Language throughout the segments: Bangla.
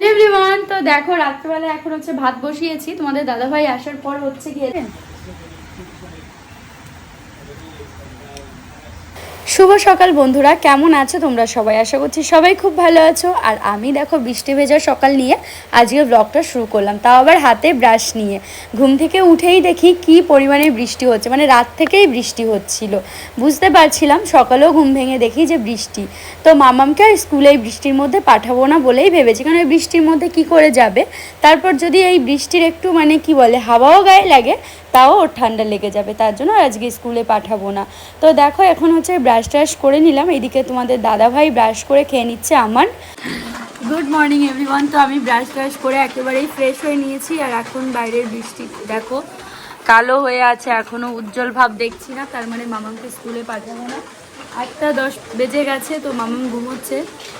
এভরিওয়ান তো দেখো রাত্রেবেলা এখন হচ্ছে ভাত বসিয়েছি। তোমাদের দাদাভাই আসার পর হচ্ছে গিয়ে শুভ সকাল বন্ধুরা, কেমন আছো তোমরা সবাই? আশা করছি সবাই খুব ভালো আছো। আর আমি দেখো বৃষ্টি ভেজা সকাল নিয়ে আজকে ব্লগটা শুরু করলাম, তাও আবার হাতে ব্রাশ নিয়ে। ঘুম থেকে উঠেই দেখি কি পরিমাণে বৃষ্টি হচ্ছে মানে রাত থেকেই বৃষ্টি হচ্ছিল। বুঝতে পারছিলাম, সকালেও ঘুম ভেঙে দেখি যে বৃষ্টি। তো মামামকে আর স্কুলে এই বৃষ্টির মধ্যে পাঠাবো না বলেই ভেবেছি, কারণ এই বৃষ্টির মধ্যে কি করে যাবে? তারপর যদি এই বৃষ্টির একটু মানে কি বলে, হাওয়াও গায়ে লাগে, তাও ওর ঠান্ডা লেগে যাবে, তার জন্য আজকে স্কুলে পাঠাবো না। তো দেখো এখন হচ্ছে ব্রাশ ট্রাশ করে নিলাম। এদিকে তোমাদের দাদা ভাই ব্রাশ করে খেয়ে নিচ্ছে আমার। গুড মর্নিং এভরিওয়ান তো আমি ব্রাশ ট্রাশ করে একেবারেই ফ্রেশ হয়ে নিয়েছি আর এখন বাইরের বৃষ্টি। দেখো, কালো হয়ে আছে, এখনও উজ্জ্বল ভাব দেখছি না, তার মানে মামাকে স্কুলে পাঠাবো না। আটটা দশ বেজে গেছে, তো মামাম ঘুমোচ্ছে।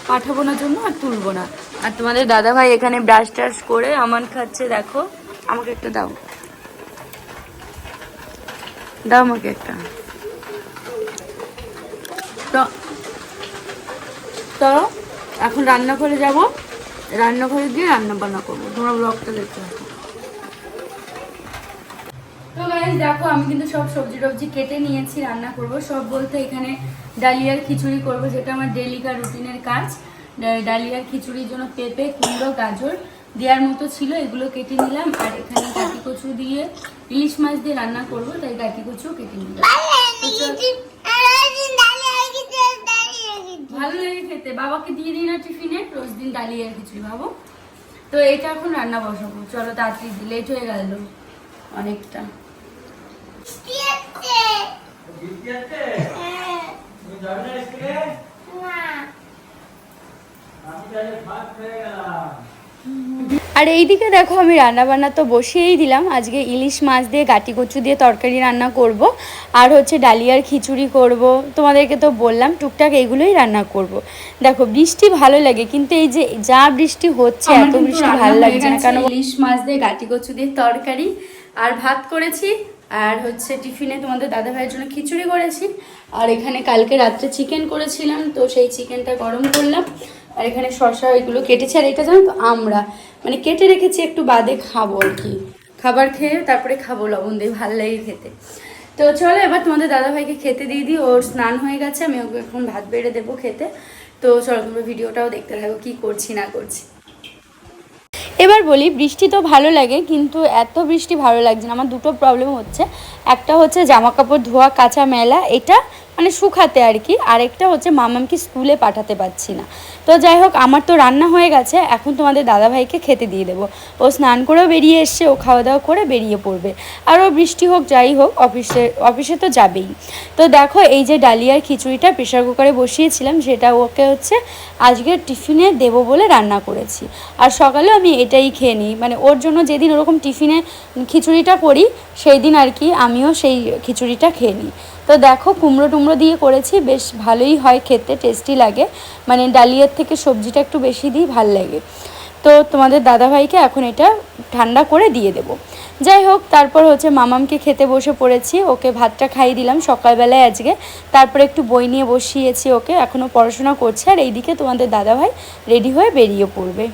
পাঠাবো না জন্য আর তুলবো না। আর তোমাদের দাদা ভাই এখানে ব্রাশ ট্রাশ করে আমান খাচ্ছে, দেখো। আমাকে একটা দাও। দাও আমাকে একটা। তো এখন রান্নাঘরে যাব। রান্নাঘরে গিয়ে রান্না বান্না করব। তোমরা ব্লগটা দেখতে তো গাইজ দেখো, আমি কিন্তু সব সবজি টবজি কেটে নিয়েছি, রান্না করব। সব বলতে এখানে ডালিয়ার খিচুড়ি করব, যেটা আমার ডেলিকার রুটিনের কাজ। ডালিয়ার খিচুড়ির জন্য পেঁপে, কুমড়ো, গাজর দেওয়ার মতো ছিল, এগুলো কেটে নিলাম। আর এখানে কাটি কচু দিয়ে ইলিশ মাছ দিয়ে রান্না করব, তাই কাটি কচু কেটে নিলাম। বাবাকে দিয়ে দিই না টিফিনে রোজ দিন ডালিয়ার খিচুড়ি ভাবো। তো এটা এখন রান্না বসাবো। চলো তাড়াতাড়ি লেট হয়ে গেল অনেকটা। আর এইদিকে দেখো আমি রান্না বান্না তো বসিয়েই দিলাম। আজকে ইলিশ মাছ দিয়ে গাটি কচু দিয়ে তরকারি রান্না করব। আর হচ্ছে ডালিয়ার খিচুড়ি করব। তোমাদেরকে তো বললাম টুকটাক এইগুলোই রান্না করব। দেখো বৃষ্টি ভালো লাগে কিন্তু এই যে যা বৃষ্টি হচ্ছে এত বৃষ্টি ভালো লাগছে না। কারণ ইলিশ মাছ দিয়ে গাটি কচু দিয়ে তরকারি আর ভাত করেছি। আর হচ্ছে টিফিনে তোমাদের দাদা ভাইয়ের জন্য খিচুড়ি করেছি। আর এখানে কালকে রাত্রে চিকেন করেছিলাম তো সেই চিকেনটা গরম করলাম। আর এখানে শসা এগুলো কেটেছি, আর এটা জানো তো আমরা। মানে কেটে রেখেছি, একটু বাদে খাব আর কি। খাবার খেয়ে তারপরে খাব লবণ দিয়ে, ভালো লাগে খেতে। তো চলো এবার তোমাদের দাদাভাইকে খেতে দিয়ে দিই, ওর স্নান হয়ে গেছে, আমি ওকে এখন ভাত বেড়ে দেবো খেতে। তো চলো তোমরা ভিডিওটাও দেখতে থাকো, কি করছি না করছি। এবার বলি, বৃষ্টি তো ভালো লাগে, কিন্তু এত বৃষ্টি ভালো লাগছে না। আমার দুটো প্রবলেম হচ্ছে। একটা হচ্ছে জামা কাপড় ধোয়া, কাঁচা মেলা, এটা মানে শুকাতে আর কি। আরেকটা হচ্ছে মামামকে স্কুলে পাঠাতে পারছি না। তো যাই হোক, আমার তো রান্না হয়ে গেছে, এখন তোমাদের দাদাভাইকে খেতে দিয়ে দেবো। ও স্নান করেও বেরিয়ে এসছে, ও খাওয়া দাওয়া করে বেরিয়ে পড়বে। আর ও বৃষ্টি হোক, যাই হোক, অফিসে অফিসে তো যাবেই। তো দেখো, এই যে ডালিয়ার খিচুড়িটা প্রেশার কুকারে বসিয়েছিলাম, সেটা ওকে হচ্ছে আজকে টিফিনে দেবো বলে রান্না করেছি। আর সকালে আমি এটাই খেয়ে নিই। মানে ওর জন্য যেদিন ওরকম টিফিনে খিচুড়িটা করি, সেই দিন আর কি আমিও সেই খিচুড়িটা খেয়ে নিই। তো দেখো, কুমড়ো টুমড়ো দিয়ে করেছি, বেশ ভালোই হয় খেতে টেস্টি লাগে। মানে ডালিয়ার থেকে সবজিটা একটু বেশি দিই, ভালো লাগে। তো তোমাদের দাদাভাইকে এখন এটা ঠান্ডা করে দিয়ে দেবো। যাই হোক, তারপর হচ্ছে মামামকে খেতে বসে পড়েছি, ওকে ভাতটা খাইয়ে দিলাম সকালবেলায় আজকে। তারপরে একটু বই নিয়ে বসিয়েছি ওকে এখনও পড়াশোনা করছে, আর এইদিকে তোমাদের দাদাভাই রেডি হয়ে বেরিয়ে পড়বে।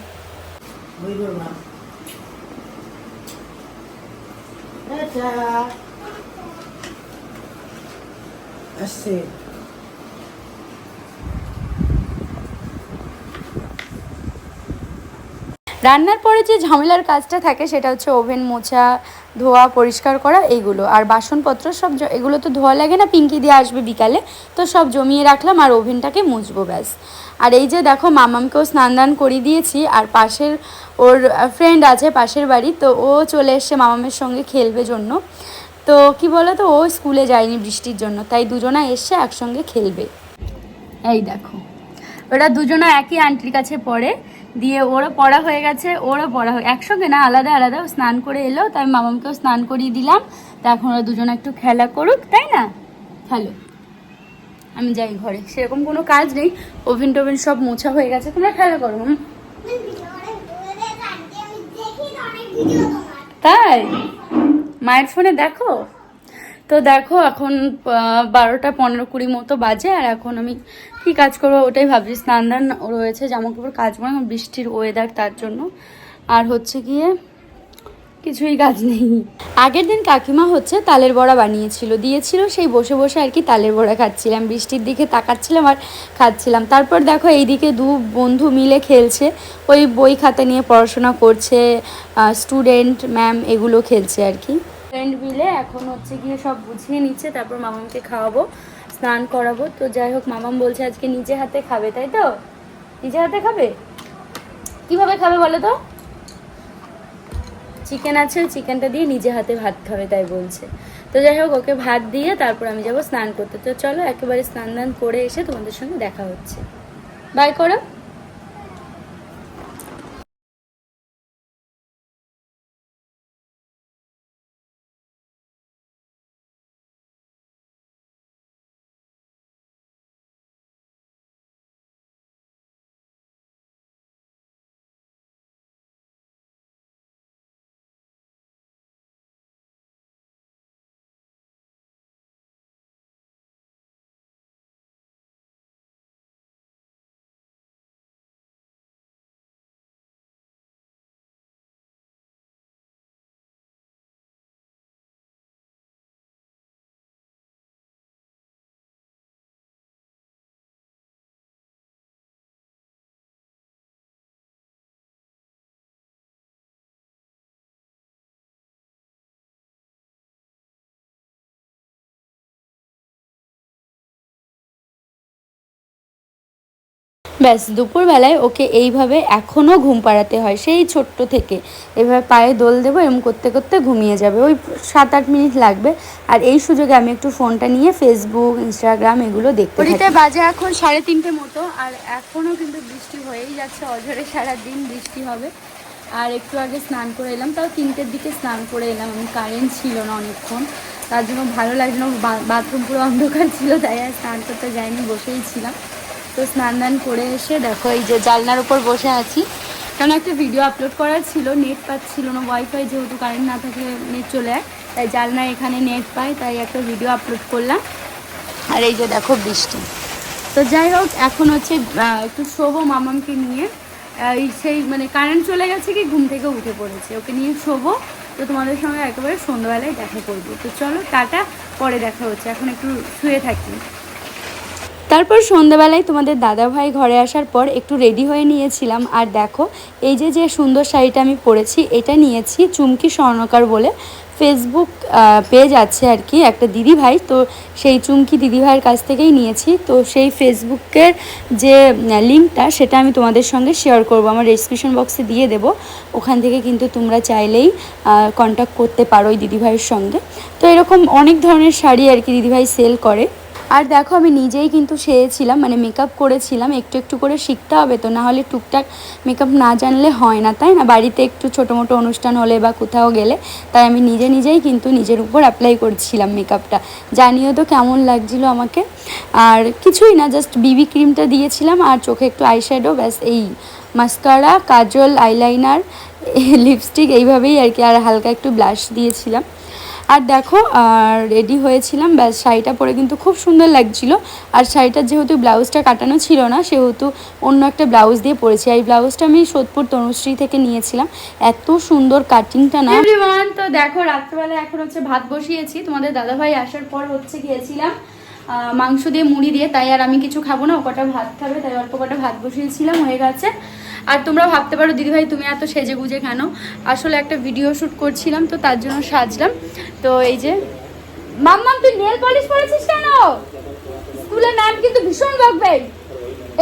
আসছে রান্নার পরে যে ঝামেলার কাজটা থাকে, সেটা হচ্ছে ওভেন মোছা, ধোয়া, পরিষ্কার করা, এইগুলো। আর বাসনপত্র সব এগুলো তো ধোয়া লাগে না, পিঙ্কি দিয়ে আসবে বিকালে। তো সব জমিয়ে রাখলাম আর ওভেনটাকে মুছবো ব্যাস। আর এই যে দেখো, মামামকেও স্নান দান করিয়ে দিয়েছি। আর পাশের ওর ফ্রেন্ড আছে পাশের বাড়ি, তো ও চলে এসছে মামামের সঙ্গে খেলবে জন্য। তো কি বলো তো ও স্কুলে যায়নি বৃষ্টির জন্য তাই দুজনা এসে একসঙ্গে খেলবে। এই দেখো ওরা দুজনা একই আন্টির কাছে পড়ে দিয়ে ওরও পড়া হয়ে গেছে ওরও পড়া হয়ে একসঙ্গে না আলাদা আলাদা স্নান করে এলো তাই মামামকেও স্নান করিয়ে দিলাম তা এখন ওরা দুজনে একটু খেলা করুক তাই না? খেলো। আমি যাই ঘরে সেরকম কোনো কাজ নেই ওভেন টোভেন সব মোছা হয়ে গেছে তোমরা খেলা করো? তাই? মায়ের ফোনে দেখো? তো দেখো এখন বারোটা পনেরো কুড়ি মতো বাজে, আর এখন আমি কি কাজ করব ওটাই ভাবছি। স্নান দান রয়েছে জামা কাপড় কাজ এখন বৃষ্টির ওয়েদার তার জন্য। আর হচ্ছে গিয়ে কিছুই কাজ নেই। আগের দিন কাকিমা হচ্ছে তালের বড়া বানিয়েছিল, দিয়েছিল, সেই বসে বসে আর কি তালের বড়া খাচ্ছিলাম। বৃষ্টির দিকে তাকাচ্ছিলাম আর খাচ্ছিলাম। তারপর দেখো এইদিকে দু বন্ধু মিলে খেলছে, ওই বই খাতা নিয়ে পড়াশোনা করছে স্টুডেন্ট ম্যাম এগুলো খেলছে আর কি। ফ্রেন্ড মিলে এখন হচ্ছে গিয়ে সব বুঝিয়ে নিচ্ছে, তারপর মামামকে খাওয়াবো, স্নান করাবো। তো যাই হোক, মামাম বলছে আজকে নিজে হাতে খাবে, তাই তো? নিজে হাতে খাবে? কীভাবে খাবে বলো তো? চিকেন আছে চিকেনটা দিয়ে নিজে হাতে ভাত খাবে, তাই বলছে। তো যাই হোক, ওকে ভাত দিয়ে তারপর আমি যাব স্নান করতে। তো চলো, একেবারে স্নান দান করে এসে তোমাদের সঙ্গে দেখা হচ্ছে। বাই করো। ব্যাস, দুপুরবেলায় ওকে এইভাবে এখনও ঘুম পাড়াতে হয়, সেই ছোট্ট থেকে। এভাবে পায়ে দোল দেবো, এরম করতে করতে ঘুমিয়ে যাবে। ওই সাত আট মিনিট লাগবে। আর এই সুযোগে আমি একটু ফোনটা নিয়ে ফেসবুক ইনস্টাগ্রাম এগুলো দেখতে ঘড়িতে বাজে এখন সাড়ে তিনটে মতো, আর এখনও কিন্তু বৃষ্টি হয়েই যাচ্ছে। অঝরে সারা দিন বৃষ্টি হবে। আর একটু আগে স্নান করে এলাম, তাও তিনটের দিকে স্নান করে এলাম। আমি কারেন্ট ছিল না অনেকক্ষণ। তার জন্য ভালো লাগছিল বাথরুম পুরো অন্ধকার ছিল, তাই আর স্নান করতে যাইনি, বসেই ছিলাম। তো স্নান দান করে এসে দেখো এই যে জালনার উপর বসে আছি। কারণ একটা ভিডিও আপলোড করার ছিল নেট পাচ্ছিল না ওয়াইফাই যেহেতু কারেন্ট না থাকলে নেট চলে যায়, তাই জালনা এখানে নেট পায়, তাই একটা ভিডিও আপলোড করলাম। আর এই যে দেখো বৃষ্টি। তো যাই হোক, এখন হচ্ছে একটু শোবো মামামকে নিয়ে। এই সেই মানে কারেন্ট চলে গেছে কি, ঘুম থেকে উঠে পড়েছে, ওকে নিয়ে শোবো। তো তোমাদের সঙ্গে একেবারে সন্ধ্যাবেলায় দেখা করব। তো চলো, টাটা, পরে দেখা হচ্ছে। এখন একটু শুয়ে থাকি। তারপর সন্ধ্যাবেলায় তোমাদের দাদা ভাই ঘরে আসার পর একটু রেডি হয়ে নিয়েছিলাম। আর দেখো, এই যে যে সুন্দর শাড়িটা আমি পরেছি, এটা নিয়েছি চুমকি স্বর্ণকার বলে ফেসবুক পেজ আছে আর কি, একটা দিদি ভাই তো সেই চুমকি দিদি ভাইয়ের কাছ থেকেই নিয়েছি। তো সেই ফেসবুকের যে লিঙ্কটা সেটা আমি তোমাদের সঙ্গে শেয়ার করব। আমার ডেসক্রিপশন বক্সে দিয়ে দেবো। ওখান থেকে কিন্তু তোমরা চাইলেই কন্ট্যাক্ট করতে পারো ওই দিদিভাইয়ের সঙ্গে। তো এরকম অনেক ধরনের শাড়ি আর কি দিদিভাই সেল করে। আর দেখো আমি নিজেই কিন্তু সেরেছিলাম মানে মেকআপ করেছিলাম, একটু একটু করে শিখতে হবে তো না হলে টুকটাক মেকআপ না জানলে হয় না, তাই না? বাড়িতে একটু ছোটো মোটো অনুষ্ঠান হলে বা কোথাও গেলে, তাই আমি নিজে নিজেই কিন্তু নিজের উপর অ্যাপ্লাই করছিলাম মেকআপটা জানিও তো কেমন লাগছিল আমাকে। আর কিছুই না জাস্ট বিবি ক্রিমটা দিয়েছিলাম আর চোখে একটু আইশ্যাডো ব্যাস এই। মাস্কারা কাজল আইলাইনার লিপস্টিক এইভাবেই আর কি, আর হালকা একটু ব্লাশ দিয়েছিলাম। আর দেখো, আর রেডি হয়েছিলাম। ব্যাস, শাড়িটা পরে কিন্তু খুব সুন্দর লাগছিল। আর শাড়িটার যেহেতু ব্লাউজটা কাটানো ছিল না, সেহেতু অন্য একটা ব্লাউজ দিয়ে পরেছি। আর এই ব্লাউজটা আমি সোদপুর তনুশ্রী থেকে নিয়েছিলাম। এত সুন্দর কাটিংটা না। তো দেখো রাত্রেবেলা এখন হচ্ছে ভাত বসিয়েছি। তোমাদের দাদাভাই আসার পর হচ্ছে গিয়েছিলাম মাংস দিয়ে, মুড়ি দিয়ে। তাই আর আমি কিছু খাব না ও কটা ভাত খাবে, তাই অল্প কটা ভাত বসিয়েছিলাম, হয়ে গেছে। আর তোমরা ভাবতে পারো, দিদিভাই, তুমি এত সেজে গুজে কেন? আসলে একটা ভিডিও শ্যুট করছিলাম, তো তার জন্য সাজলাম। তো এই যে, মাম্মাম, তুই নেল পলিশ পরেছিস কেন? স্কুলের ম্যাম কিন্তু ভীষণ বকবে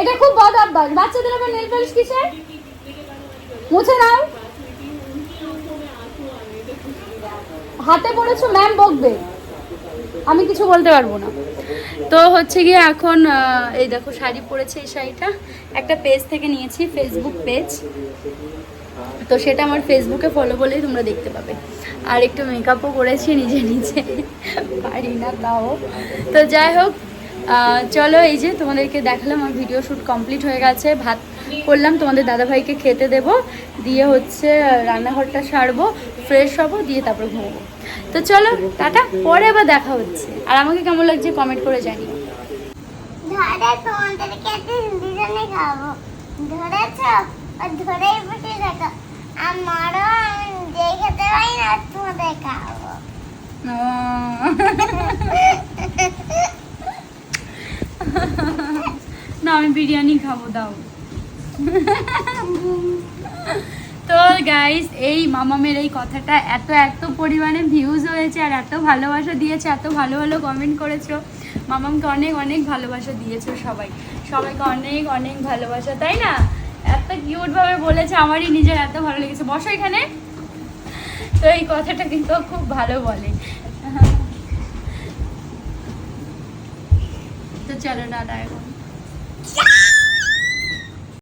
এটা খুব বদ অভ্যাস। বাচ্চাদের আবার নেল পলিশ কিসের? মুছে নাও। হাতে পড়েছো ম্যাম বকবে। আমি কিছু বলতে পারব না। তো হচ্ছে গিয়ে এখন এই দেখো শাড়ি পরেছে এই শাড়িটা। একটা পেজ থেকে নিয়েছি ফেসবুক পেজ তো সেটা আমার ফেসবুকে ফলো বলেই তোমরা দেখতে পাবে। আর একটু মেকআপও করেছি নিজে নিজে। পারি না তাও। তো যাই হোক চলো এই যে তোমাদেরকে দেখালাম, আমার ভিডিও শ্যুট কমপ্লিট হয়ে গেছে। ভাত করলাম, তোমাদের দাদাভাইকে খেতে দেব। দিয়ে হচ্ছে রান্নাঘরটা সারবো ফ্রেশ হব, দিয়ে তারপর ঘুমবো। তো চলো টাটা। পরে আবার দেখা হচ্ছে। আর আমাকে কেমন লাগছে কমেন্ট করে জানিও। ধরে তোমাদেরকে দুজনে খাব ধরেছ? আর ধরেই বসে দেখো আমারও আমি যে খেতে পারি না তোমাদের খাব। না আমি বিরিয়ানি খাব দাও। তো গাইস এই মামামের এই কথাটা এত এত পরিমাণে ভিউজ হয়েছে আর এত ভালোবাসা দিয়েছে, এত ভালো ভালো কমেন্ট করেছ। মামামকে অনেক অনেক ভালোবাসা দিয়েছ সবাই। সবাইকে অনেক অনেক ভালোবাসা, তাই না? এত কিউট ভাবে বলেছে, আমারই নিজের এত ভালো লেগেছে। বসো এখানে। তো এই কথাটা কিন্তু খুব ভালো বলে। তো চলো না এখন